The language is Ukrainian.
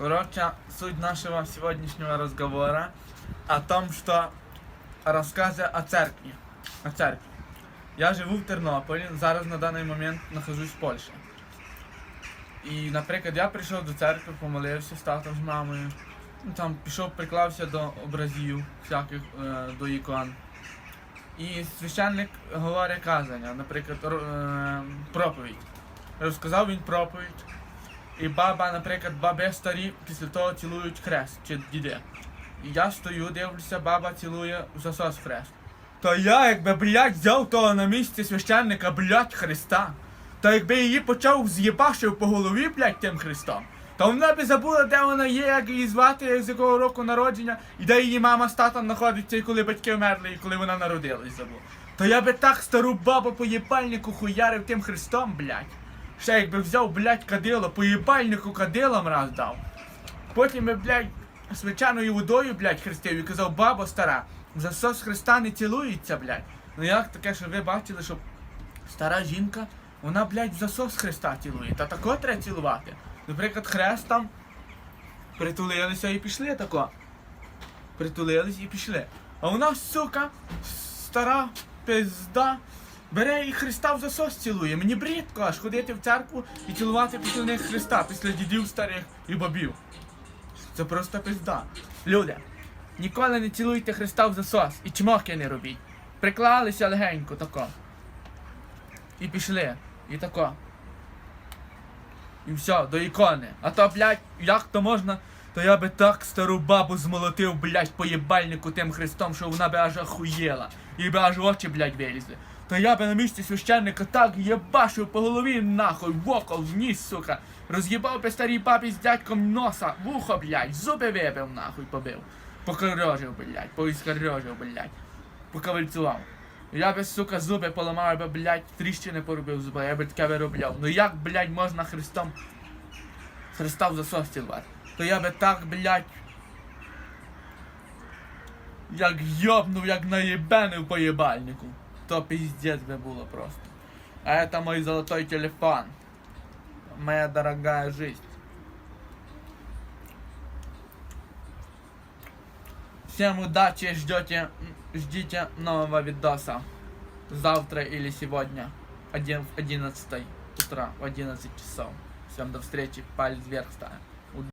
Короче, суть нашего сегодняшнего разговора о том, что рассказы о церкви. О церкви. Я живу в Тернополі, зараз на даний момент нахожусь в Польщі. І, наприклад, я прийшов до церкви, помолився з татом з мамою. Ну, там пішов, приклався до образів всяких, е, до ікон. І священник говорить казання, наприклад, е, проповідь. Розказав він проповідь. І баба, наприклад, баби старі після того цілують хрест чи діди. І я стою, дивлюся, баба цілує засос хрест. То я, якби, блядь, взяв того на місці священника, блядь, Христа. Та якби її почав з'єбашив по голові, блядь, тим Христом, то вона би забула, де вона є, як її звати, з якого року народження, і де її мама з татом знаходиться, і коли батьки вмерли, і коли вона народилась, забула. То я би так стару бабу по їбальнику хуярив тим Христом, блядь. Ще якби взяв, блядь, кадило, по їбальнику кадилом раз дав. Потім би, блядь, свячаною водою, блядь, хрестив і казав, бабо стара, засос Христа не цілується, блядь. Ну як таке, що ви бачили, що стара жінка, вона, блядь, засос Христа цілує. Та тако треба цілувати. Наприклад, хрест там притулилися і пішли тако. Притулились і пішли. А вона, сука, стара пизда, бере і Христа в засос цілує. Мені брідко аж ходити в церкву і цілувати після них Христа, після дідів старих і бабів. Це просто пизда. Люди, ніколи не цілуйте Христа в засос і чмоки не робіть. Приклалися легенько тако. І пішли. І тако. І все, до ікони. А то, блядь, як то можна, то я би так стару бабу змолотив, блядь, по їбальнику тим Христом, що вона би аж охуєла. І би аж очі, блядь, вилізли. То я би на місці священника так єбашив по голові нахуй, в око, в ніс, сука. Роз'їбав би старій бабі з дядьком носа, вухо, блядь, зуби вибив нахуй побив. Покорежив, блядь, поіскорежив, блядь. Покавальцював. Я би, сука, зуби поламав, би, блядь, тріщини поробив зуби, я би таке виробляв. Ну як, блядь, можна Христом Христа в засос цілувати? То я би так, блядь, як йобнув, як наєбенив по їбальнику. То пиздец би було просто. А это мой золотой телефон. Моя дорогая жизнь. Всем удачи, ждете, ждите нового видоса. Завтра или сегодня. Один, в 11 утра, в 11 часов. Всем до встречи, палец вверх ставим.